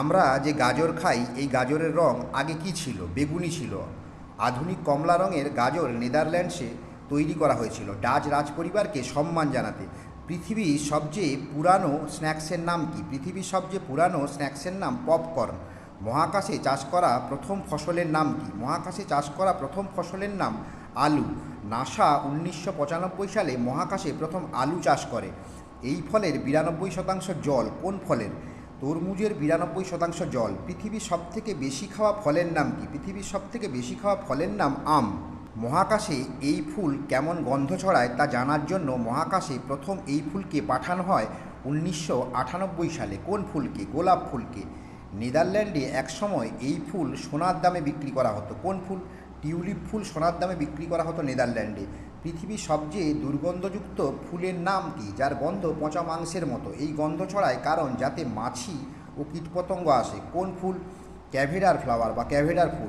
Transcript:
আমরা যে গাজর খাই, এই গাজরের রং আগে কি ছিল? বেগুনি ছিল। আধুনিক কমলা রঙের গাজর নেদারল্যান্ডসে তৈরি করা হয়েছিল। ডাচ রাজপরিবারকে সম্মান জানাতে। পৃথিবীর সবচেয়ে পুরানো স্ন্যাক্সের নাম কি? পৃথিবীর সবচেয়ে পুরানো স্ন্যাক্সের নাম পপকর্ন। মহাকাশে চাষ করা প্রথম ফসলের নাম কি? মহাকাশে চাষ করা প্রথম ফসলের নাম আলু। নাসা উনিশশো পঁচানব্বই সালে মহাকাশে প্রথম আলু চাষ করে। এই ফলের বিরানব্বই শতাংশ জল কোন ফলের? তরমুজের বিরানব্বই শতাংশ জল। পৃথিবীর সবথেকে বেশি খাওয়া ফলের নাম কি? পৃথিবীর সবথেকে বেশি খাওয়া ফলের নাম আম। মহাকাশে এই ফুল কেমন গন্ধ ছড়ায় তা জানার জন্য মহাকাশে প্রথম এই ফুলকে পাঠানো হয় উনিশশো আটানব্বই সালে। কোন ফুলকে? গোলাপ ফুলকে। নেদারল্যান্ডে একসময় এই ফুল সোনার দামে বিক্রি করা হতো। কোন ফুল? টিউলিপ ফুল সোনার দামে বিক্রি করা হতো নেদারল্যান্ডে। পৃথিবীর সবচেয়ে দুর্গন্ধযুক্ত ফুলের নাম কি, যার গন্ধ পচা মাংসের মতো? এই গন্ধ ছড়ায় কারণ যাতে মাছি ও কীটপতঙ্গ আসে। কোন ফুল? ক্যাভেডার ফ্লাওয়ার বা ক্যাভেডার ফুল।